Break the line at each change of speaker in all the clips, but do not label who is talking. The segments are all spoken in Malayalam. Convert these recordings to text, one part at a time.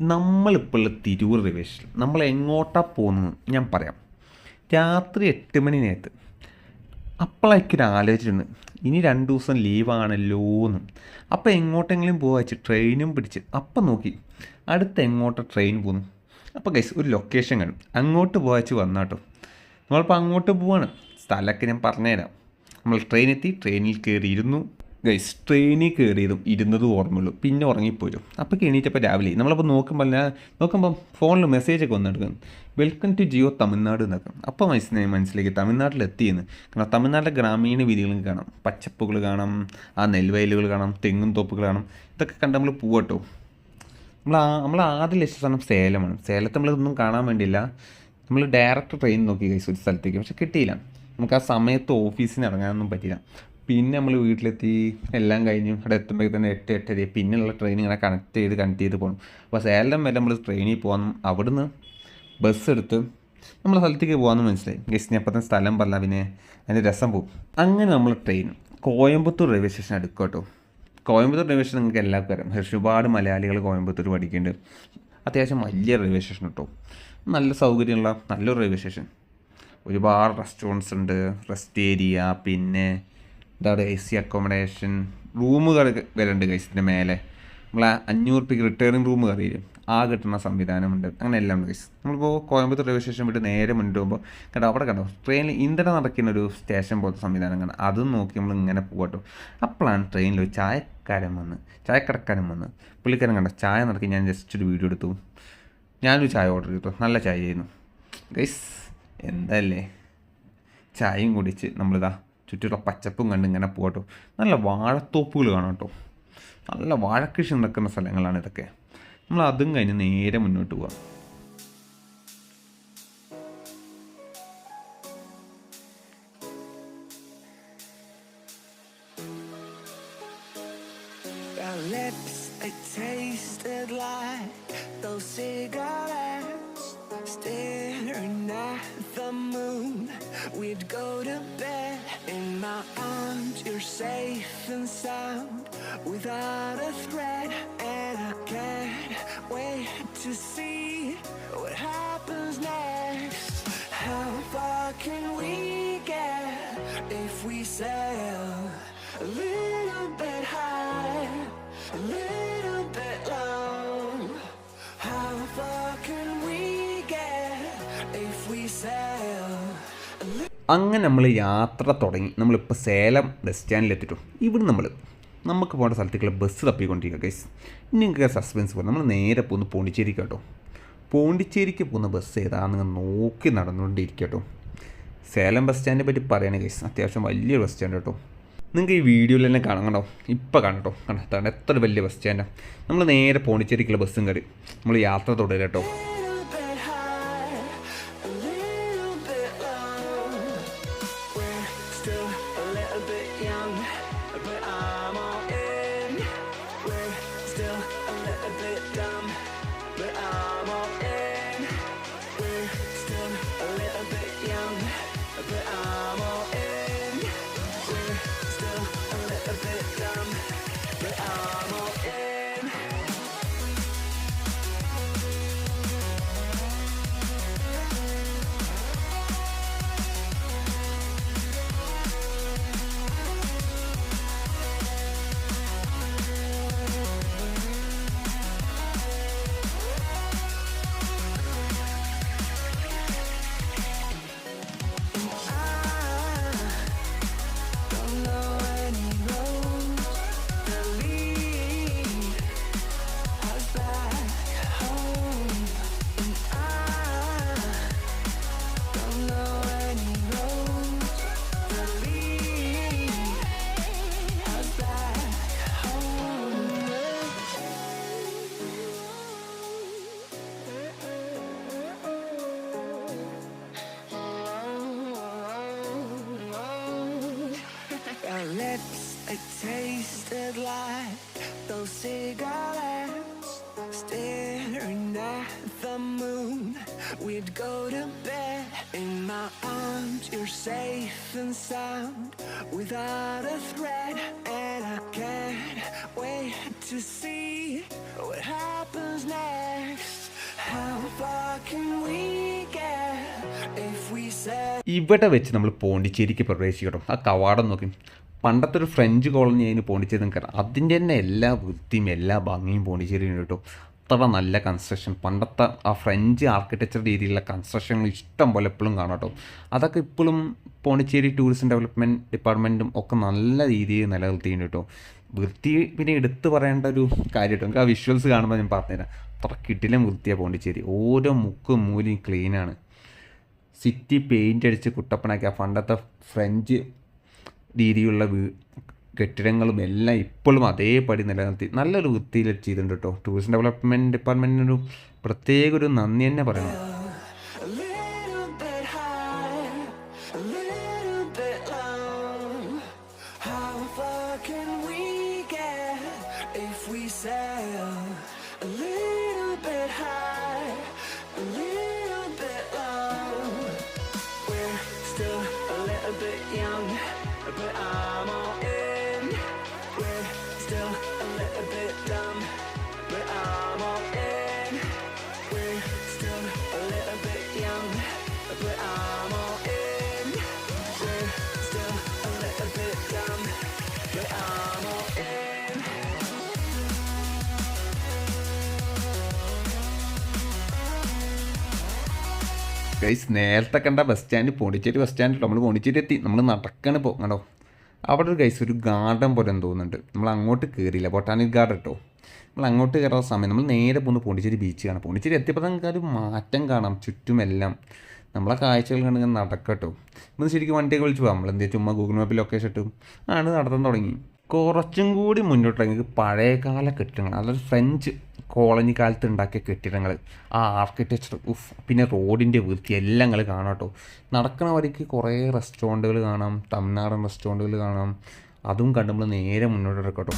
നമ്മളിപ്പോൾ തിരൂർ സ്റ്റേഷൻ നമ്മൾ എങ്ങോട്ടാണ് പോകുന്നത് ഞാൻ പറയാം. രാത്രി എട്ട് മണി നേരത്ത്. അപ്പോഴേക്കൊരു ആലോചിച്ചിരുന്നു ഇനി രണ്ട് ദിവസം ലീവാണല്ലോ എന്ന് അപ്പോൾ എങ്ങോട്ടെങ്കിലും പോകാ വെച്ച് ട്രെയിനും പിടിച്ച്. അപ്പം നോക്കി അടുത്ത് എങ്ങോട്ടാ ട്രെയിൻ പോകുന്നു അപ്പോൾ ഗൈസ് ഒരു ലൊക്കേഷൻ കാണും അങ്ങോട്ട് പോകാ വെച്ച് വന്നാട്ടോ നമ്മളിപ്പോൾ അങ്ങോട്ട് പോവാണ്. സ്ഥലമൊക്കെ ഞാൻ പറഞ്ഞുതരാം. നമ്മൾ ട്രെയിനെത്തി ട്രെയിനിൽ കയറി ഇരുന്നു ഗൈസ് ട്രെയിനിൽ കയറിയതും ഇരുന്നതും ഓർമ്മയുള്ളൂ. പിന്നെ ഉറങ്ങിപ്പോരും. അപ്പോൾ എണീറ്റപ്പോൾ രാവിലെ. നമ്മളപ്പോൾ നോക്കുമ്പോൾ നോക്കുമ്പോൾ ഫോണിൽ മെസ്സേജൊക്കെ വന്നെടുക്കും വെൽക്കം ടു ജിയോ തമിഴ്നാട് എന്നൊക്കെ. അപ്പോൾ മനസ്സിലായി മനസ്സിലേക്ക് തമിഴ്നാട്ടിലെത്തിയെന്ന്. കാരണം തമിഴ്നാട്ടിലെ ഗ്രാമീണ വീതികളും കാണാം. പച്ചപ്പുകൾ കാണാം ആ നെൽവയലുകൾ കാണാം തെങ്ങും തോപ്പുകൾ കാണാം. ഇതൊക്കെ കണ്ട് നമ്മൾ പോവട്ടോ നമ്മൾ നമ്മൾ ആദ്യം ലക്ഷ്യ സ്ഥലം സേലമാണ്. സേലത്ത് നമ്മളിതൊന്നും കാണാൻ വേണ്ടിയില്ല. നമ്മൾ ഡയറക്റ്റ് ട്രെയിൻ നോക്കി കഴിച്ചു ഒരു സ്ഥലത്തേക്ക്. പക്ഷെ കിട്ടിയില്ല. നമുക്ക് ആ സമയത്ത് ഓഫീസിന് ഇറങ്ങാനൊന്നും പറ്റിയില്ല. പിന്നെ നമ്മൾ വീട്ടിലെത്തി എല്ലാം കഴിഞ്ഞു. അവിടെ എത്തുമ്പോഴേക്ക് തന്നെ എട്ട് എട്ടര പിന്നെയുള്ള ട്രെയിൻ ഇങ്ങനെ കണക്ട് ചെയ്ത് കണക്ട് ചെയ്ത് പോകണം അപ്പോൾ സേലം വരെ നമ്മൾ ട്രെയിനിൽ പോകാനും അവിടുന്ന് ബസ് എടുത്ത് നമ്മൾ സ്ഥലത്തേക്ക് പോകാമെന്ന് മനസ്സിലായി. ഗസ്റ്റ് ഞാൻ അപ്പം സ്ഥലം പറഞ്ഞ പിന്നെ അതിന്റെ രസം പോകും അങ്ങനെ നമ്മൾ ട്രെയിൻ കോയമ്പത്തൂർ റെയിൽവേ സ്റ്റേഷൻ എടുക്കും കേട്ടോ. കോയമ്പത്തൂർ റെയിൽവേ സ്റ്റേഷൻ നിങ്ങൾക്ക് എല്ലാവർക്കും അറിയാം. ഒരുപാട് മലയാളികൾ കോയമ്പത്തൂർ പഠിക്കുന്നുണ്ട് അത്യാവശ്യം വലിയ റെയിൽവേ സ്റ്റേഷൻ കേട്ടോ നല്ല സൗകര്യമുള്ള നല്ലൊരു റെയിൽവേ സ്റ്റേഷൻ ഒരുപാട് റെസ്റ്റോറന്റ്സ് ഉണ്ട്. റെസ്റ്റ് ഏരിയ പിന്നെ എന്താ പറയുക എ സി അക്കോമഡേഷൻ റൂമുകൾ വരുന്നുണ്ട് ഗൈസിന്റെ മേലെ. നമ്മളെ അഞ്ഞൂറ് റുപ്യക്ക് റിട്ടേണിംഗ് റൂം കയറിയിരും ആ കിട്ടുന്ന സംവിധാനമുണ്ട്. അങ്ങനെ എല്ലാം ഉണ്ട് ഗൈസ് നമ്മളിപ്പോൾ കോയമ്പത്തൂർ റെയിൽവേ സ്റ്റേഷൻ വിട്ട് നേരെ മുന്നോട്ട് പോകുമ്പോൾ കേട്ടോ അവിടെ കണ്ടോ? ട്രെയിനിൽ ഇന്ധനം നടക്കുന്ന ഒരു സ്റ്റേഷൻ പോലത്തെ സംവിധാനം കാണാം. അതും നോക്കി നമ്മൾ ഇങ്ങനെ പോകട്ടോ അപ്പോഴാണ് ട്രെയിനിൽ ഒരു ചായക്കാരൻ വന്ന് ചായക്കടക്കാരൻ വന്ന് പുള്ളിക്കാരൻ കണ്ടോ ചായ നടക്കി ഞാൻ ജസ്റ്റ് ഒരു വീഡിയോ എടുത്തു. ഞാനൊരു ചായ ഓർഡർ ചെയ്തു. നല്ല ചായ ആയിരുന്നു. ഗൈസ് എന്തല്ലേ? ചായയും കുടിച്ച് നമ്മളിതാ ചുറ്റുള്ള പച്ചപ്പും കണ്ട് ഇങ്ങനെ പോകട്ടോ നല്ല വാഴത്തോപ്പുകൾ കാണാം കേട്ടോ നല്ല വാഴക്കൃഷി നടക്കുന്ന സ്ഥലങ്ങളാണ് ഇതൊക്കെ. നമ്മൾ അതും കഴിഞ്ഞ് നേരെ മുന്നോട്ട് പോവാം.
Our lips, they tasted like those cigarettes. Safe and sound without a threat, and I can't wait to see what happens next. How far can we get if we sail a little bit high, a little bit low? How far can we get if we sail?
അങ്ങനെ നമ്മൾ യാത്ര തുടങ്ങി. നമ്മളിപ്പോൾ സേലം ബസ് സ്റ്റാൻഡിൽ എത്തിയിട്ടു. ഇവിടെ നമ്മൾ നമുക്ക് പോകേണ്ട സ്ഥലത്തേക്കുള്ള ബസ് തപ്പിക്കൊണ്ടിരിക്കുക ഗൈസ് ഇനി നിങ്ങൾക്ക് സസ്പെൻസ് പോകും നമ്മൾ നേരെ പോകുന്ന പോണ്ടിച്ചേരിക്ക് കേട്ടോ. പോണ്ടിച്ചേരിക്ക് പോകുന്ന ബസ് ഏതാണെന്ന് നോക്കി നടന്നുകൊണ്ടിരിക്കുക കേട്ടോ സേലം ബസ് സ്റ്റാൻഡിനെ പറ്റി പറയണേ ഗൈസ് അത്യാവശ്യം വലിയൊരു ബസ് സ്റ്റാൻഡ് കേട്ടോ. നിങ്ങൾക്ക് ഈ വീഡിയോയിൽ തന്നെ കാണാം കണ്ടോ? ഇപ്പോൾ കാണട്ടോ കണ്ടോ? എത്ര വലിയ ബസ് സ്റ്റാൻഡാണ് നമ്മൾ നേരെ പോണ്ടിച്ചേരിക്കുള്ള ബസ്സും കയറി. നമ്മൾ യാത്ര തുടരുക കേട്ടോ.
To see what happens next.
How far can we get if we said
ഇവിടെ വെച്ച് നമ്മൾ പോണ്ടിച്ചേരിക്ക് പ്രവേശിക്കണം ആ കവാടം നോക്കി. പണ്ടത്തെ ഒരു ഫ്രഞ്ച് കോളനി അതിന് പോണ്ടിച്ചേരി നിൽക്കണം അതിന്റെ തന്നെ എല്ലാ വൃത്തിയും എല്ലാ ഭംഗിയും പോണ്ടിച്ചേരി കേട്ടോ. അത്ര നല്ല കൺസ്ട്രക്ഷൻ പണ്ടത്തെ ആ ഫ്രഞ്ച് ആർക്കിടെക്ചർ രീതിയിലുള്ള കൺസ്ട്രക്ഷനുകൾ ഇഷ്ടം പോലെ എപ്പോഴും കാണാം കേട്ടോ. അതൊക്കെ ഇപ്പോഴും പോണ്ടിച്ചേരി ടൂറിസം ഡെവലപ്മെന്റ് ഡിപ്പാർട്ട്മെന്റും ഒക്കെ നല്ല രീതിയിൽ നിലനിർത്തിയിട്ടുണ്ട് കേട്ടോ. വൃത്തി പിന്നെ എടുത്തു പറയേണ്ട ഒരു കാര്യമായിട്ട് നമുക്ക് ആ വിഷ്വൽസ് കാണുമ്പോൾ ഞാൻ പറഞ്ഞുതരാം. അത്ര കിട്ടിലും വൃത്തിയാണ് പോണ്ടിച്ചേരി. ഓരോ മുക്കും മൂലയും ക്ലീനാണ് സിറ്റി പെയിന്റ് അടിച്ച് കുട്ടപ്പനാക്കി ആ പണ്ടത്തെ ഫ്രഞ്ച് രീതിയിലുള്ള വീ കെട്ടിടങ്ങളും എല്ലാം ഇപ്പോഴും അതേപടി നിലനിർത്തി. നല്ലൊരു വൃത്തിയിൽ ചെയ്തിട്ടുണ്ട് കേട്ടോ ടൂറിസം ഡെവലപ്മെന്റ് ഡിപ്പാർട്ട്മെന്റിനൊരു പ്രത്യേക ഒരു നന്ദി തന്നെ പറയണം. ഗൈസ് നേരത്തെ കണ്ട bus stand Pondicherry bus stand നമ്മൾ പോണ്ടിച്ചേരി എത്തി. നമ്മൾ നടക്കാണ് ഇപ്പോൾ കണ്ടോ? അവിടെ ഒരു ഗൈസ് ഒരു ഗാർഡൻ പോലെ തോന്നുന്നുണ്ട് നമ്മൾ അങ്ങോട്ട് കയറിയില്ല ബൊട്ടാനിക് ഗാർഡൻ കേട്ടോ നമ്മൾ അങ്ങോട്ട് കയറാൻ സമയം. നമ്മൾ നേരെ പോകുന്നു പോണ്ടിച്ചേരി ബീച്ച് കാണാം പോണ്ടിച്ചേരി എത്തിയപ്പോൾ നമുക്ക് ഒരു മാറ്റം കാണാം. ചുറ്റുമെല്ലാം നമ്മളെ കാഴ്ചകൾ കണ്ടിങ്ങനെ നടക്കട്ടോ ഇന്ന് ശരിക്കും വണ്ടിയൊക്കെ വിളിച്ചു പോകാം നമ്മൾ എന്തെങ്കിലും ചുമ്മാ ഗൂഗിൾ മാപ്പിൽ ലൊക്കേഷൻ ഇട്ടും. ആണ് നടത്താൻ തുടങ്ങി. കുറച്ചും കൂടി മുന്നോട്ടിറങ്ങി പഴയകാല കെട്ടിടങ്ങൾ അതൊരു ഫ്രഞ്ച് കോളനി കാലത്ത് ഉണ്ടാക്കിയ കെട്ടിടങ്ങൾ ആ ആർക്കിടെക്ചർ ഉഫ് പിന്നെ റോഡിന്റെ വൃത്തി എല്ലാം നിങ്ങൾ കാണാം കേട്ടോ. നടക്കണ വഴിക്ക് കുറേ റെസ്റ്റോറന്റുകൾ കാണാം തമിഴ്നാടൻ റെസ്റ്റോറന്റുകൾ കാണാം. അതും കണ്ട് നമ്മൾ നേരെ മുന്നോട്ട് ഇറക്കട്ടോ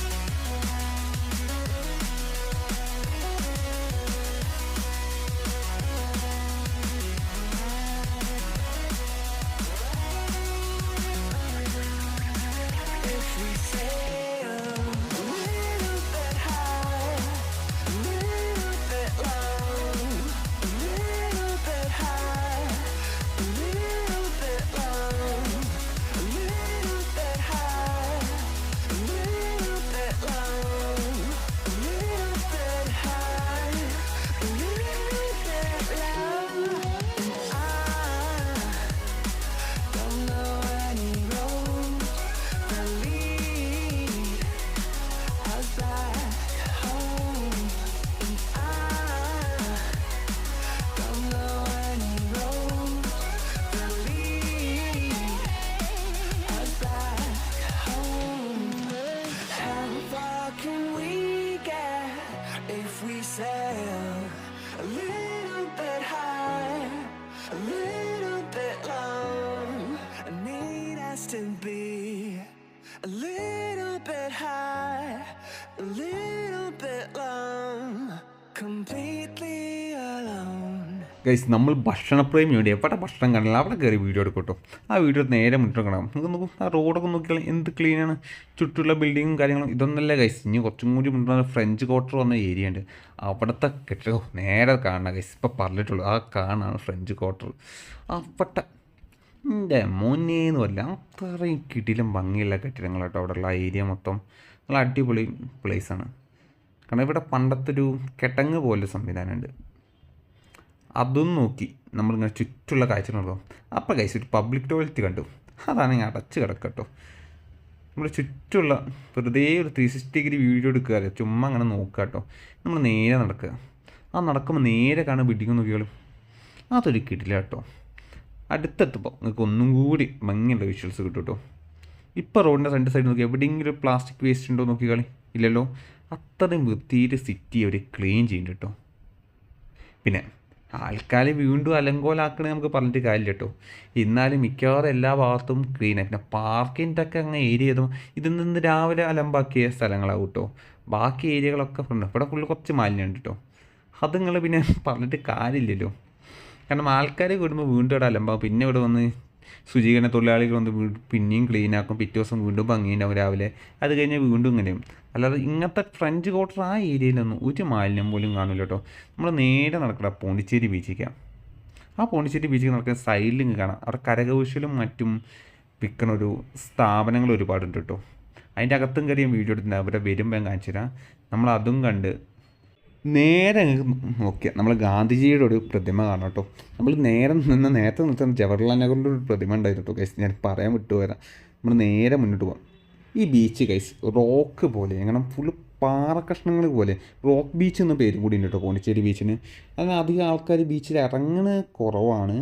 ഗൈസ് നമ്മൾ ഭക്ഷണപ്രേമി വേണ്ടി എവിടെ ഭക്ഷണം കാണില്ല അവിടെ കയറി വീഡിയോ എടുക്കും കേട്ടോ ആ വീഡിയോ നേരെ മുന്നോട്ട് കാണാം. നമുക്ക് നോക്കും ആ റോഡൊക്കെ നോക്കിയാൽ എന്ത് ക്ലീനാണ് ചുറ്റുള്ള ബിൽഡിങ്ങും കാര്യങ്ങളും ഇതൊന്നല്ല ഗൈസ് ഇനി കുറച്ചും കൂടി മുന്നോട്ട് ഫ്രഞ്ച് ക്വാർട്ടർ വന്ന ഏരിയ ഉണ്ട്. അവിടുത്തെ കെട്ടിടം നേരെ കാണണം ഗൈസ് ഇപ്പോൾ പറഞ്ഞിട്ടുള്ളൂ ആ കാണാണ് ഫ്രഞ്ച് ക്വാർട്ടർ അവിടെ എന്റെ മോനേന്ന് പറയില്ല. അത്രയും കിടിലും ഭംഗിയുള്ള കെട്ടിടങ്ങൾ കേട്ടോ അവിടെയുള്ള ഏരിയ മൊത്തം. നല്ല അടിപൊളി പ്ലേസാണ് കാരണം ഇവിടെ പണ്ടത്തെ ഒരു കെട്ടങ്ങ് പോലെ സംവിധാനമുണ്ട്. അതും നോക്കി നമ്മളിങ്ങനെ ചുറ്റുള്ള കാഴ്ച കണ്ടോ? അപ്പോൾ കഴിച്ച് ഒരു പബ്ലിക് ടോയ്ലറ്റ് കണ്ടു. അതാണെങ്കിൽ അടച്ച് കിടക്കട്ടോ. നമ്മൾ ചുറ്റുള്ള വെറുതെ ഒരു ത്രീ സിക്സ്റ്റി ഡിഗ്രി വീഡിയോ എടുക്കുക ചുമ്മാ അങ്ങനെ നോക്കുക കേട്ടോ. നമ്മൾ നേരെ നടക്കുക. ആ നടക്കുമ്പോൾ നേരെ കാണാൻ ബിൽഡിങ് നോക്കിയാലും അതൊരു കിട്ടില്ല കേട്ടോ. അടുത്തെത്തുമ്പോൾ നിങ്ങൾക്ക് ഒന്നും കൂടി ഭംഗിയുള്ള വിഷ്വൽസ് കിട്ടും കേട്ടോ. ഇപ്പോൾ റോഡിന്റെ രണ്ട് സൈഡ് നോക്കി. എവിടെയെങ്കിലും പ്ലാസ്റ്റിക് വേസ്റ്റ് ഉണ്ടോ നോക്കിയാൽ ഇല്ലല്ലോ. അത്രയും വൃത്തിയിൽ സിറ്റി അവർ ക്ലീൻ ചെയ്യുന്നുണ്ട് കേട്ടോ പിന്നെ ആൾക്കാരെ വീണ്ടും അലങ്കോലാക്കണേ നമുക്ക് പറഞ്ഞിട്ട് കാര്യമില്ല കേട്ടോ എന്നാലും മിക്കവാറും എല്ലാ ഭാഗത്തും ക്ലീനാണ് പിന്നെ പാർക്കിന്റെ ഒക്കെ അങ്ങ് ഏരിയ ചെയ്തും ഇതിൽ നിന്ന് രാവിലെ അലമ്പാക്കിയ സ്ഥലങ്ങളാവും കേട്ടോ ബാക്കി ഏരിയകളൊക്കെ ഫ്രണ്ട് ഇവിടെ ഫുള്ള് കുറച്ച് മാലിന്യമുണ്ട് കേട്ടോ അത് നിങ്ങൾ പിന്നെ പറഞ്ഞിട്ട് കാര്യമില്ലല്ലോ. കാരണം ആൾക്കാർ കൂടുമ്പോൾ വീണ്ടും ഇവിടെ അലമ്പാവും. പിന്നെ ഇവിടെ വന്ന് ശുചീകരണ തൊഴിലാളികൾ വന്ന് പിന്നെയും ക്ലീൻ ആക്കും. പിറ്റേ ദിവസം വീണ്ടും ഭംഗിയുണ്ടാവും രാവിലെ. അത് കഴിഞ്ഞ് വീണ്ടും ഇങ്ങനെയും അല്ലാതെ ഇങ്ങനത്തെ ഫ്രഞ്ച് ക്വാർട്ടർ ആ ഏരിയയിലൊന്നും ഒരു മാലിന്യം പോലും കാണില്ല കേട്ടോ നമ്മൾ നേരെ നടക്കണം പോണ്ടിച്ചേരി ബീച്ചിലേക്കാണ് ആ പോണ്ടിച്ചേരി ബീച്ചിൽ നടക്കുന്ന സൈഡിൽ കാണാം. അവിടെ കരകൗശലും മറ്റും വിൽക്കുന്ന ഒരു സ്ഥാപനങ്ങൾ ഒരുപാടുണ്ട് കേട്ടോ അതിന്റെ അകത്തും കയറിയും വീഡിയോ എടുത്തിട്ടുണ്ട്. അവരെ വരുമ്പോൾ കാണിച്ചു തരാം നമ്മൾ അതും കണ്ട് നേരെ ഓക്കെ നമ്മൾ ഗാന്ധിജിയുടെ ഒരു പ്രതിമ കാണാം കേട്ടോ. നമ്മൾ നേരെ നിന്ന് നേരത്തെ നിർത്തുന്ന ജവഹർലാൽ നെഹ്റുവിന്റെ ഒരു പ്രതിമ ഉണ്ടായിരുന്നു കേട്ടോ ഗൈസ് ഞാൻ പറയാൻ വിട്ടുപോരാം നമ്മൾ നേരെ മുന്നോട്ട് പോകാം ഈ ബീച്ച് ഗൈസ് റോക്ക് പോലെ എങ്ങനെ ഫുൾ പാറ കഷ്ണങ്ങൾ പോലെ റോക്ക് ബീച്ച് എന്ന പേരും കൂടി ഉണ്ട് കേട്ടോ പോണ്ടിച്ചേരി ബീച്ചിന് അങ്ങനെ അധികം ആൾക്കാർ ബീച്ചിൽ ഇറങ്ങണ കുറവാണ്.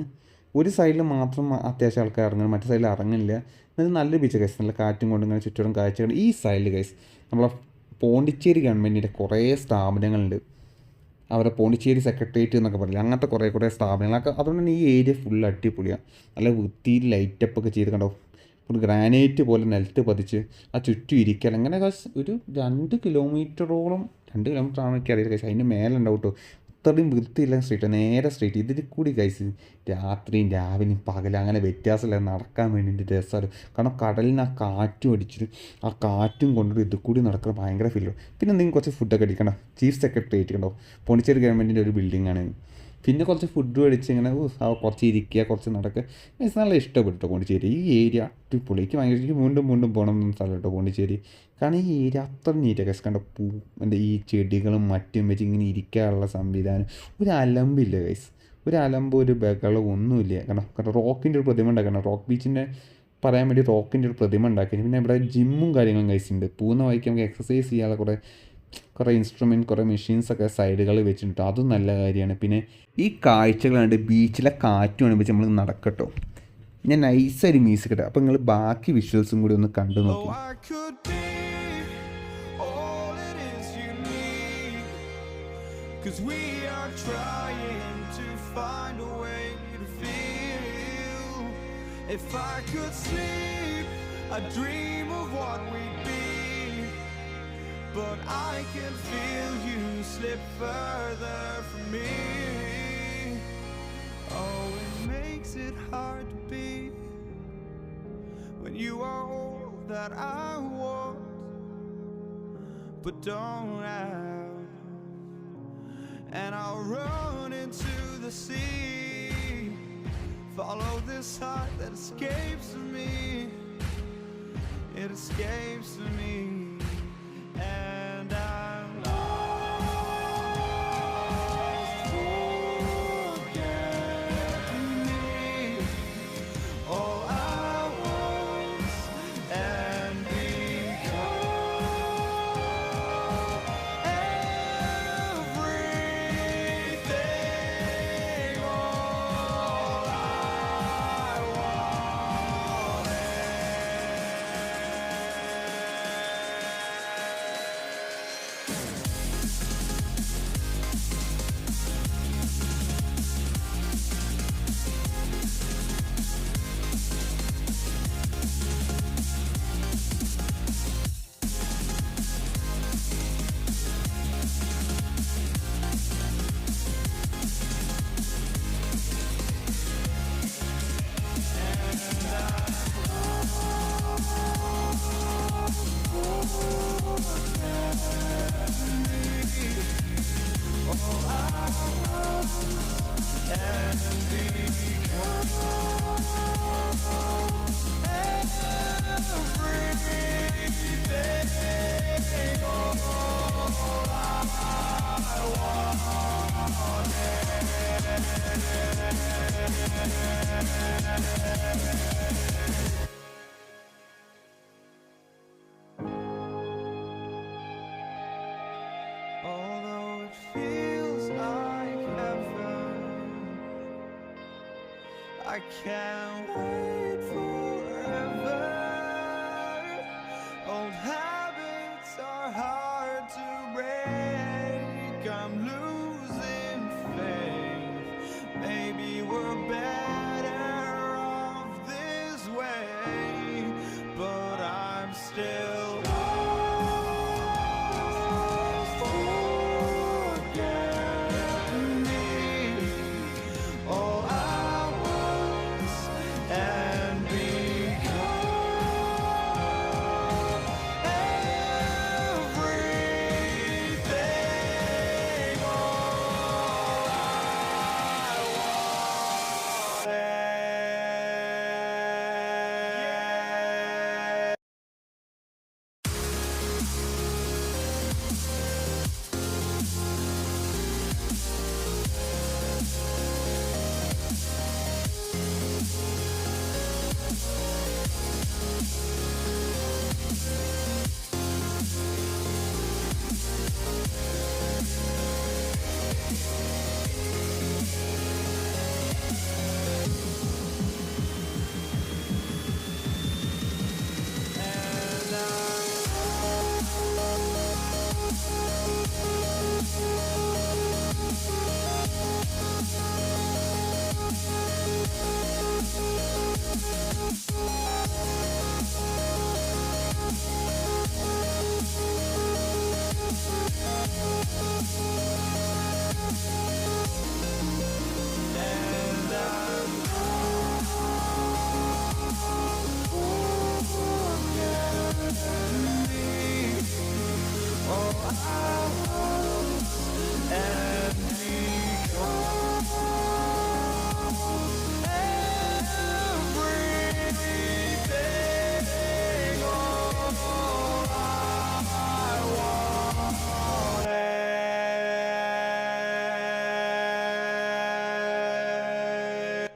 ഒരു സൈഡിൽ മാത്രം അത്യാവശ്യം ആൾക്കാർ ഇറങ്ങുന്നത് മറ്റേ സൈഡിൽ ഇറങ്ങുന്നില്ല എന്നിട്ട് നല്ല ബീച്ച് ഗൈസ് നല്ല കാറ്റും കൊണ്ട് ഇങ്ങനെ ചുറ്റും കാഴ്ചകൾ ഈ സൈഡിൽ ഗൈസ് നമ്മളെ പോണ്ടിച്ചേരി ഗവൺമെന്റിന്റെ കുറേ സ്ഥാപനങ്ങളുണ്ട്. അവരുടെ പോണ്ടിച്ചേരി സെക്രട്ടേറിയറ്റ് എന്നൊക്കെ പറയില്ല? അങ്ങനത്തെ കുറേ കുറേ സ്ഥാപനങ്ങളൊക്കെ അതുകൊണ്ട് തന്നെ ഈ ഏരിയ ഫുൾ അടിപൊളിയാണ് നല്ല വൃത്തിയിൽ ലൈറ്റപ്പ് ഒക്കെ ചെയ്ത് കണ്ടോ? ഒരു ഗ്രാനൈറ്റ് പോലെ നിലത്ത് പതിച്ച് ആ ചുറ്റും ഇരിക്കൽ അങ്ങനെ ഒരു രണ്ട് കിലോമീറ്ററോളം രണ്ട് കിലോമീറ്റർ എനിക്ക് അറിയില്ല കഴിച്ചാൽ അതിന്റെ മേലെ ഉണ്ടാവും കേട്ടോ അത്രയും വൃത്തിയില്ല സ്ട്രീറ്റ് നേരെ സ്ട്രീറ്റ് ഇതിൽ കൂടി കൈസ് രാത്രിയും രാവിലെയും പകലും അങ്ങനെ വ്യത്യാസമില്ല. നടക്കാൻ വേണ്ടിയിട്ട് രസമാണ് കാരണം കടലിന് ആ കാറ്റും അടിച്ചിട്ട് ആ കാറ്റും കൊണ്ടിട്ട് ഇത് കൂടി നടക്കുന്ന ഭയങ്കര ഫീൽ പിന്നെ എന്തെങ്കിലും കുറച്ച് ഫുഡൊക്കെ അടിക്കണം? ചീഫ് സെക്രട്ടേറിയറ്റ് കണ്ടോ പോണ്ടിച്ചേരി ഗവൺമെന്റിന്റെ ഒരു ബിൽഡിംഗ് ആണ്. പിന്നെ കുറച്ച് ഫുഡ് മേടിച്ച് ഇങ്ങനെ കുറച്ച് ഇരിക്കുക കുറച്ച് നടക്കുക. എനിക്ക് നല്ല ഇഷ്ടപ്പെട്ടു പോണ്ടിച്ചേരി. ഈ ഏരിയ അടിപൊളി എനിക്ക് ഭയങ്കര എനിക്ക് വീണ്ടും വീണ്ടും പോകണം എന്ന സ്ഥലം കേട്ടോ പോണ്ടിച്ചേരി. കാരണം ഈ ഏരിയ അത്ര നീറ്റൊക്കെ കണ്ട? പൂ എന്റെ ഈ ചെടികളും മറ്റും വെച്ച് ഇങ്ങനെ ഇരിക്കാനുള്ള സംവിധാനം. ഒരു അലമ്പില്ല ഗൈസ് ഒരു അലമ്പ് ഒരു ബഹളം ഒന്നുമില്ല. കാരണം കാരണം റോക്കിന്റെ ഒരു പ്രതിമ ഉണ്ടാക്കണം റോക്ക് ബീച്ചിന്റെ പറയാൻ വേണ്ടി റോക്കിന്റെ ഒരു പ്രതിമ ഉണ്ടാക്കി. പിന്നെ ഇവിടെ ജിമ്മും കാര്യങ്ങളും കഴിച്ചിട്ടുണ്ട് പോകുന്ന വഴിക്ക് നമുക്ക് എക്സസൈസ് ചെയ്യാനുള്ള കുറേ കുറേ ഇൻസ്ട്രുമെന്റ് കുറേ മെഷീൻസൊക്കെ സൈഡുകളിൽ വെച്ചിട്ടുണ്ട് അതും നല്ല കാര്യമാണ് പിന്നെ ഈ കാഴ്ചകൾ കണ്ട് ബീച്ചിലെ കാറ്റ് അനുഭവിച്ച് നമ്മൾ നടക്കട്ടോ ഞാൻ നൈസായിട്ട് മ്യൂസിക് ഇട്ടാം അപ്പോൾ നിങ്ങൾ ബാക്കി വിഷ്വൽസും കൂടി ഒന്ന് കണ്ടു നോക്കും
you. Cause we are trying to find a way to feel. If I could sleep, I'd dream of what we'd be. But I can feel you slip further from me. Oh, it makes it hard to be when you are all that I want, but don't have. And I'll run into the sea, follow this heart that escapes from me. It escapes from me, I can't wait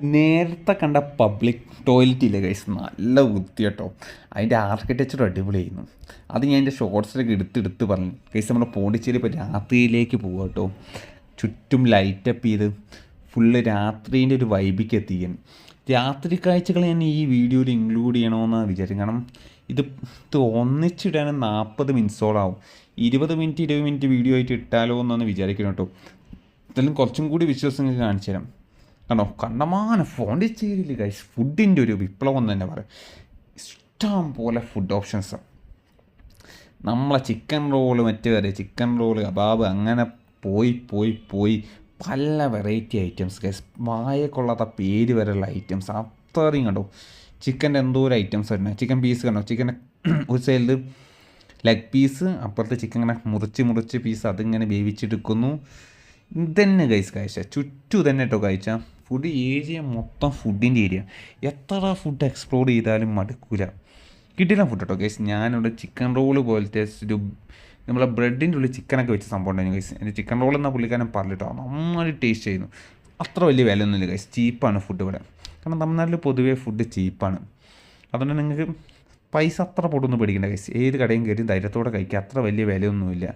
നേരത്തെ കണ്ട പബ്ലിക് ടോയ്ലറ്റ് ഇല്ല ഗൈസ് നല്ല വൃത്തി കേട്ടോ അതിന്റെ ആർക്കിടെക്ചർ അടിപൊളിയായിരുന്നു. അത് ഞാൻ എന്റെ ഷോർട്സിലൊക്കെ എടുത്തെടുത്ത് പറഞ്ഞു. ഗൈസ് നമ്മുടെ പോണ്ടിച്ചേരി ഇപ്പോൾ രാത്രിയിലേക്ക് പോകുക കേട്ടോ ചുറ്റും ലൈറ്റപ്പ് ചെയ്ത് ഫുള്ള് രാത്രീന്റെ ഒരു വൈബിക്ക് എത്തിക്കാൻ രാത്രി കാഴ്ചകൾ ഞാൻ ഈ വീഡിയോയിൽ ഇൻക്ലൂഡ് ചെയ്യണമെന്ന് വിചാരിക്കും കാരണം ഇത് ഇത് ഒന്നിച്ചിടാൻ നാൽപ്പത് മിനിറ്റ്സോളാവും ഇരുപത് മിനിറ്റ് ഇരുപത് മിനിറ്റ് വീഡിയോ ആയിട്ട് ഇട്ടാലോ എന്നൊന്ന് വിചാരിക്കുന്നത് കേട്ടോ എന്തായാലും കുറച്ചും കൂടി വിശ്വാസം കാണിച്ചു തരാം കണ്ടോ? കണ്ടമാനം പോണ്ടിച്ചേരിയിൽ ഗൈസ് ഫുഡിന്റെ ഒരു വിപ്ലവം തന്നെ പറയാം ഇഷ്ടം പോലെ ഫുഡ് ഓപ്ഷൻസ് നമ്മളെ ചിക്കൻ റോൾ മറ്റേ കറി ചിക്കൻ റോൾ കബാബ് അങ്ങനെ പോയി പോയി പോയി പല വെറൈറ്റി ഐറ്റംസ് ഗൈസ് വായക്കൊള്ളാത്ത പേര് വരെയുള്ള ഐറ്റംസ് അത്രയും കണ്ടോ? ചിക്കന്റെ എന്തോ ഒരു ഐറ്റംസ് വരുന്നത് ചിക്കൻ പീസ് കണ്ടോ? ചിക്കന്റെ ഒരു സൈഡിൽ ലെഗ് പീസ് അപ്പുറത്തെ ചിക്കൻ ഇങ്ങനെ മുറിച്ച് മുറിച്ച് പീസ് അതിങ്ങനെ വേവിച്ചെടുക്കുന്നു. ഇതന്നെ കഴിച്ച് കഴിച്ച. ചുറ്റു തന്നെ കേട്ടോ കാഴ്ച ഫുഡ് ഏരിയ മൊത്തം ഫുഡിന്റെ ഏരിയ എത്ര ഫുഡ് എക്സ്പ്ലോർ ചെയ്താലും മടുക്കൂല. കിട്ടില്ല ഫുഡ് കേട്ടോ ഗൈസ് ഞാനിവിടെ ചിക്കൻ റോൾ പോലത്തെ ഒരു നമ്മളെ ബ്രെഡിന്റെ ഉള്ളിൽ ചിക്കനൊക്കെ വെച്ച സംഭവം ഉണ്ടായിരുന്നു ഗൈസ് എന്റെ ചിക്കൻ റോൾ എന്ന പുള്ളിക്കാരൻ പറഞ്ഞിട്ടോ നന്നായി ടേസ്റ്റ് ചെയ്യുന്നു. അത്ര വലിയ വില ഒന്നുമില്ല ഗൈസ് ചീപ്പാണ് ഫുഡ് ഇവിടെ. കാരണം തമിഴ്നാട്ടിൽ പൊതുവേ ഫുഡ് ചീപ്പാണ് അതുകൊണ്ട് നിങ്ങൾക്ക് പൈസ അത്ര പൊട്ടൊന്നും പേടിക്കണ്ട ഗൈസ് ഏത് കടയും കയറി ധൈര്യത്തോടെ കഴിക്കുക. അത്ര വലിയ വിലയൊന്നുമില്ല.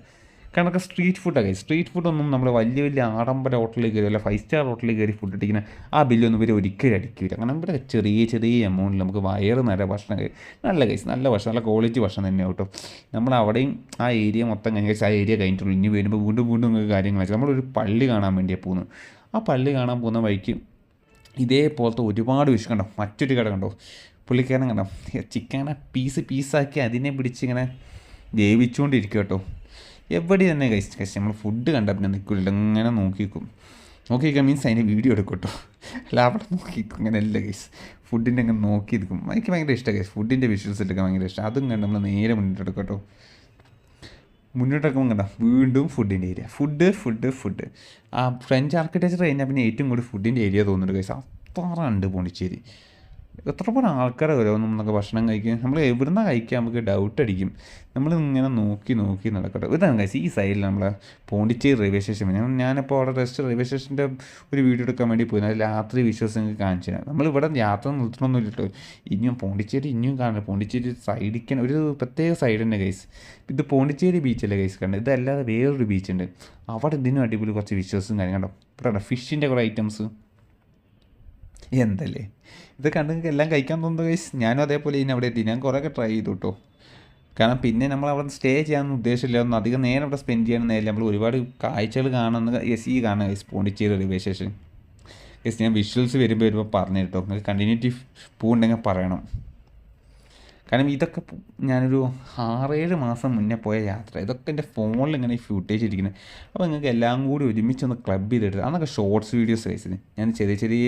കാരണം സ്ട്രീറ്റ് ഫുഡൊക്കെ സ്ട്രീറ്റ് ഫുഡൊന്നും നമ്മൾ വലിയ വലിയ ആഡംബര ഹോട്ടലിൽ കയറി അല്ല ഫൈവ് സ്റ്റാർ ഹോട്ടലിൽ കയറി ഫുഡ് അടിക്കുന്ന ആ ബില്ലൊന്നും ഇവർ ഒരിക്കലും അടിക്കില്ല കാരണം ഇവിടെ ചെറിയ ചെറിയ എമൗണ്ടിൽ നമുക്ക് വയറ് നിറയെ ഭക്ഷണം കഴി- നല്ല കൈസ് നല്ല ഭക്ഷണം നല്ല ക്വാളിറ്റി ഭക്ഷണം തന്നെ കേട്ടോ. നമ്മൾ അവിടെയും ആ ഏരിയ മൊത്തം കഴിഞ്ഞ ആ ഏരിയ കഴിഞ്ഞിട്ടുള്ളൂ. ഇനി വരുമ്പോൾ വീണ്ടും വീണ്ടും നമുക്ക് കാര്യങ്ങൾ നമ്മളൊരു പള്ളി കാണാൻ വേണ്ടിയാണ് പോകുന്നത് ആ പള്ളി കാണാൻ പോകുന്ന വഴിക്ക് ഇതേപോലത്തെ ഒരുപാട് വിഷയം കണ്ടോ? മറ്റൊരു കട കണ്ടോ? പുള്ളിക്കാരൻ കണ്ടോ? ചിക്കനെ പീസ് പീസാക്കി അതിനെ പിടിച്ച് ഇങ്ങനെ വേവിച്ചുകൊണ്ടിരിക്കുക കേട്ടോ. എവിടെ തന്നെ കഴിച്ച് കഴിച്ച് നമ്മൾ ഫുഡ് കണ്ടാൽ പിന്നെ നിൽക്കില്ല ഇങ്ങനെ നോക്കിക്കും. നോക്കിയിരിക്കാൻ മീൻസ് അതിന്റെ വീഡിയോ എടുക്കും കേട്ടോ അല്ല അവിടെ നോക്കിക്കും ഇങ്ങനെ അല്ല ഗൈസ് ഫുഡിന്റെ അങ്ങനെ നോക്കി നിൽക്കും എനിക്ക് ഭയങ്കര ഇഷ്ടമാണ് ഗൈസ് ഫുഡിന്റെ വിഷ്വൽസ് എടുക്കാൻ ഭയങ്കര ഇഷ്ടം. അതും കണ്ട് നമ്മൾ നേരെ മുന്നിട്ട് എടുക്കും കേട്ടോ മുന്നോട്ടേക്കുമ്പോൾ കണ്ട? വീണ്ടും ഫുഡിന്റെ ഏരിയ ഫുഡ് ഫുഡ് ഫുഡ് ആ ഫ്രഞ്ച് ആർക്കിടെക്ചർ കഴിഞ്ഞാൽ പിന്നെ ഏറ്റവും കൂടുതൽ ഫുഡിന്റെ ഏരിയ തോന്നുന്നുണ്ട് കൈസ് അത്ര ഉണ്ട് പോണ്ടിച്ചേരി. എത്ര പോലെ ആൾക്കാരെ ഓരോന്നും നമുക്ക് ഭക്ഷണം കഴിക്കും നമ്മൾ എവിടുന്ന കഴിക്കാൻ നമുക്ക് ഡൗട്ട് അടിക്കും. നമ്മൾ ഇങ്ങനെ നോക്കി നോക്കി നടക്കട്ടെ. ഇതാണ് കൈസ് ഈ സൈഡിൽ നമ്മളെ പോണ്ടിച്ചേരി റെയിൽവേ സ്റ്റേഷൻ ഞാൻ ഞാനിപ്പോൾ അവിടെ റെസ്റ്റ് റെയിൽവേ സ്റ്റേഷന്റെ ഒരു വീഡിയോ എടുക്കാൻ വേണ്ടി പോയി. അത് രാത്രി വിശ്വാസം നിങ്ങൾക്ക് കാണിച്ചു തരാം. നമ്മളിവിടെ യാത്ര നിർത്തണമൊന്നുമില്ല കേട്ടോ ഇനിയും പോണ്ടിച്ചേരി ഇനിയും കാണില്ല പോണ്ടിച്ചേരി സൈഡിക്കാൻ ഒരു പ്രത്യേക സൈഡ് തന്നെ കേസ് ഇത് പോണ്ടിച്ചേരി ബീച്ചല്ലേ കേസ് കണ്ടത് ഇതല്ലാതെ വേറൊരു ബീച്ചുണ്ട് അവിടെ ഇതിനും അടിപൊളി കുറച്ച് വിശ്വാസം കാര്യം കണ്ടോ ഇവിടെ ഫിഷിന്റെ കുറേ ഐറ്റംസ് എന്തല്ലേ? ഇത് കണ്ട് നിങ്ങൾക്ക് എല്ലാം കഴിക്കാൻ തോന്നുന്നു ഗൈസ് ഞാനും അതേപോലെ ഇനി അവിടെ എത്തി. ഞാൻ കുറേയൊക്കെ ട്രൈ ചെയ്തു കേട്ടോ കാരണം പിന്നെ നമ്മൾ അവിടെ സ്റ്റേ ചെയ്യാനൊന്നും ഉദ്ദേശമില്ല. ഒന്നും അധികം നേരം അവിടെ സ്പെൻഡ് ചെയ്യണം നേരില്ല നമ്മൾ ഒരുപാട് കാഴ്ചകൾ കാണുന്ന എസ് ഈ കാണുക guys Pondicherry railway station guys ഞാൻ വിഷ്വൽസ് വരുമ്പോൾ വരുമ്പോൾ പറഞ്ഞു കേട്ടോ നിങ്ങൾക്ക് കണ്ടിന്യൂറ്റി പോകുന്നുണ്ടെങ്കിൽ പറയണം. കാരണം ഇതൊക്കെ ഞാനൊരു ആറേഴ് മാസം മുന്നേ പോയ യാത്ര. ഇതൊക്കെ എന്റെ ഫോണിൽ ഇങ്ങനെ ഫ്യൂട്ടേജ് ഇരിക്കുന്നത് അപ്പോൾ നിങ്ങൾക്ക് എല്ലാം കൂടി ഒരുമിച്ച് ഒന്ന് ക്ലബ് ചെയ്തിട്ട് അന്നൊക്കെ ഷോർട്സ് വീഡിയോസ് കഴിച്ചത് ഞാൻ ചെറിയ ചെറിയ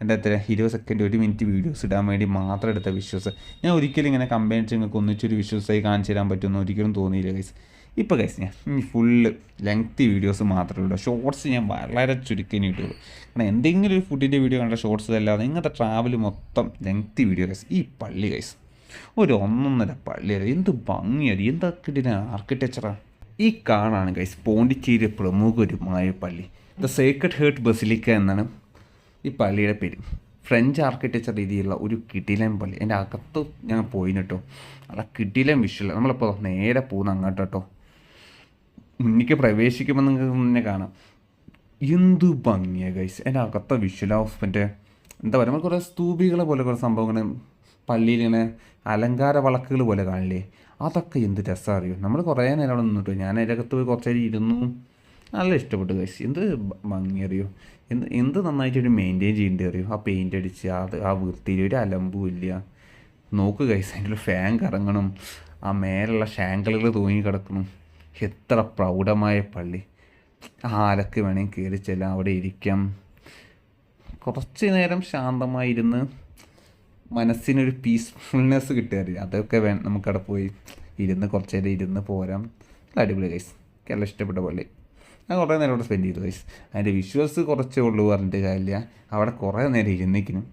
എന്റെ എത്ര ഇരുപത് സെക്കൻഡ് ഒരു മിനിറ്റ് വീഡിയോസ് ഇടാൻ വേണ്ടി മാത്രം എടുത്ത വിഷ്വൽസ് ഞാൻ ഒരിക്കലും ഇങ്ങനെ കമ്പയർ നിങ്ങൾക്ക് ഒന്നിച്ചൊരു വിഷ്വൽസായി കാണിച്ചു തരാൻ പറ്റുമെന്ന് ഒരിക്കലും തോന്നിയില്ല ഗൈസ് ഇപ്പോൾ കൈസ് ഞാൻ ഫുള്ള് ലെങ്തി വീഡിയോസ് മാത്രമേ ഉള്ളൂ. ഷോർട്സ് ഞാൻ വളരെ ചുരുക്കിനി ഇട്ടുള്ളൂ കാരണം എന്തെങ്കിലും ഒരു ഫുഡിന്റെ വീഡിയോ കണ്ട ഷോർട്സ് അല്ലാതെ ഇങ്ങനത്തെ ട്രാവൽ മൊത്തം ലെങ്തി വീഡിയോ കൈസ് ഈ പള്ളി ഗൈസ് ഒരു ഒന്നൊന്നര പള്ളിയല്ല എന്ത് ഭംഗിയത് എന്തൊക്കെ ഇതിന് ആർക്കിടെക്ചറാണ് ഈ കാണാണ് ഗൈസ് പോണ്ടിച്ചേരി പ്രമുഖരുമായ പള്ളി. ദ സേക്രഡ് ഹേർട്ട് ബസിലിക്ക എന്നാണ് ഈ പള്ളിയുടെ പേര്. ഫ്രഞ്ച് ആർക്കിടെക്ചർ രീതിയിലുള്ള ഒരു കിടിലൻ പള്ളി. എന്റെ അകത്ത് ഞാൻ പോയിന് കേട്ടോ നല്ല കിടിലൻ വിഷ്വൽ. നമ്മളിപ്പോൾ നേരെ പോകുന്ന അങ്ങോട്ട് കേട്ടോ മുന്നിക്ക് പ്രവേശിക്കുമ്പോൾ നിങ്ങൾക്ക് മുന്നേ കാണാം. എന്ത് ഭംഗിയാണ് ഗൈസ് എന്റെ അകത്ത വിഷ്വൽ ഓഫ് മറ്റേ എന്താ പറയുക? കുറേ സ്തൂപികളെ പോലെ കുറേ സംഭവങ്ങൾ പള്ളിയിൽ ഇങ്ങനെ അലങ്കാര വളക്കുകൾ പോലെ കാണില്ലേ? അതൊക്കെ എന്ത് രസം അറിയോ? നമ്മൾ കുറേ നേരം അവിടെ നിന്നിട്ടു? ഞാൻ അതിന്റെ അകത്ത് പോയി കുറച്ച് നേരം ഇരുന്നു. നല്ല ഇഷ്ടപ്പെട്ടു ഗൈസ് എന്ത് ഭംഗി അറിയോ? എന്ത് എന്ത് നന്നായിട്ട് ഒരു മെയിന്റെയിൻ ചെയ്യേണ്ടി അറിയോ? ആ പെയിന്റ് അടിച്ച് അത് ആ വൃത്തിയിൽ ഒരു അലമ്പും ഇല്ല. നോക്ക് കഴിച്ച് അതിന്റെ ഫാൻ കറങ്ങണം. ആ മേലുള്ള ഷാങ്കിളുകൾ തൂങ്ങി കിടക്കണം എത്ര പ്രൗഢമായ പള്ളി. ആരൊക്കെ വേണമെങ്കിൽ കയറി ചെല്ലാം അവിടെ ഇരിക്കാം. കുറച്ച് നേരം ശാന്തമായിരുന്ന് മനസ്സിനൊരു പീസ്ഫുൾനെസ് കിട്ടുകയറിയ അതൊക്കെ വേ നമുക്കവിടെ പോയി ഇരുന്ന് കുറച്ച് നേരം ഇരുന്ന് പോരാം. അടിപൊളി ഗൈസ് കേരളം ഇഷ്ടപ്പെട്ട പള്ളി ഞാൻ കുറേ നേരം അവിടെ സ്പെൻഡ് ചെയ്തു ഗൈസ് അതിന്റെ വിഷ്വൽസ് കുറച്ചേ ഉള്ളൂ പറഞ്ഞിട്ട് കാര്യമില്ല. അവിടെ കുറേ നേരം ഇരുന്നിരിക്കുന്നു.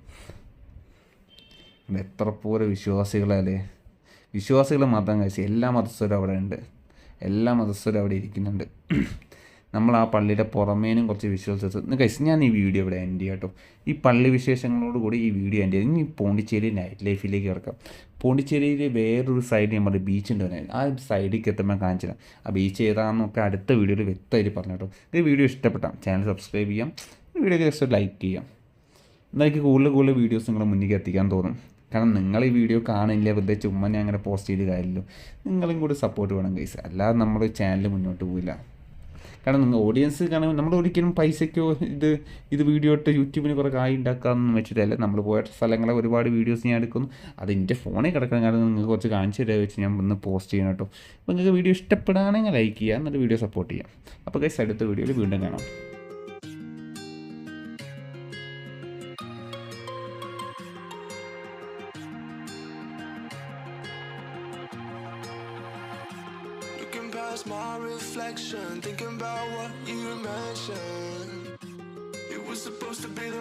എത്ര പോലെ വിശ്വാസികളല്ലേ. വിശ്വാസികൾ മാത്രം കഴിച്ച് എല്ലാ മതസ്ഥരും അവിടെ ഉണ്ട്. എല്ലാ മതസ്ഥരും അവിടെ ഇരിക്കുന്നുണ്ട്. നമ്മൾ ആ പള്ളിയുടെ പുറമേനും കുറച്ച് വിഷ്വൽസ് എടുത്ത് ഗൈസ് ഞാൻ ഈ വീഡിയോ ഇവിടെ എൻഡ് ചെയ്യാം കേട്ടോ ഈ പള്ളി വിശേഷങ്ങളോട് കൂടി ഈ വീഡിയോ എൻഡ് ചെയ്യാം. ഇനി പോണ്ടിച്ചേരി നൈറ്റ് ലൈഫിലേക്ക് കിടക്കാം. പോണ്ടിച്ചേരിയിൽ വേറൊരു സൈഡ് നമ്മുടെ ബീച്ച് ഉണ്ട് ആ സൈഡിലേക്ക് എത്തുമ്പോൾ കാണിച്ചില്ല ആ ബീച്ച് ഏതാണെന്നൊക്കെ അടുത്ത വീഡിയോയിൽ വ്യക്തമായിട്ട് പറഞ്ഞു കേട്ടോ ഈ വീഡിയോ ഇഷ്ടപ്പെട്ടാൽ ചാനൽ സബ്സ്ക്രൈബ് ചെയ്യാം. വീഡിയോ ജസ്റ്റ് ലൈക്ക് ചെയ്യാം. എന്നാൽ എനിക്ക് കൂടുതൽ കൂടുതൽ വീഡിയോസ് നിങ്ങളുടെ മുന്നിലേക്ക് എത്തിക്കാൻ തോന്നും. കാരണം നിങ്ങൾ ഈ വീഡിയോ കാണില്ല വെറുതെ ചുമ്മാ ഞാൻ അങ്ങനെ പോസ്റ്റ് ചെയ്ത് കാര്യമല്ലോ നിങ്ങളും കൂടി സപ്പോർട്ട് വേണം ഗൈസ് അല്ലാതെ നമ്മുടെ ചാനൽ മുന്നോട്ട് പോയില്ല കാരണം നിങ്ങൾ ഓഡിയൻസ് കാരണം നമ്മൾ ഒരിക്കലും പൈസയ്ക്കോ ഇത് ഇത് വീഡിയോ ഇട്ട് യൂട്യൂബിന് കുറേ കായ് ഉണ്ടാക്കാമെന്ന് വെച്ചിട്ടല്ല. നമ്മൾ പോയ സ്ഥലങ്ങളെ ഒരുപാട് വീഡിയോസ് ഞാൻ എടുക്കുന്നു. അത് എന്റെ ഫോണിൽ കിടക്കുന്ന കാരണം നിങ്ങൾക്ക് കുറച്ച് കാണിച്ചു തരാൻ വെച്ച് ഞാൻ ഒന്ന് പോസ്റ്റ് ചെയ്യണം കേട്ടോ. അപ്പോൾ നിങ്ങൾക്ക് വീഡിയോ ഇഷ്ടപ്പെടുകയാണെങ്കിൽ ലൈക്ക് ചെയ്യുക എന്നിട്ട് വീഡിയോ സപ്പോർട്ട് ചെയ്യാം. അപ്പോൾ കൈസ് അടുത്ത വീഡിയോയിൽ വീണ്ടും കാണാം.
Reflection, thinking about what you mentioned. It was supposed to be the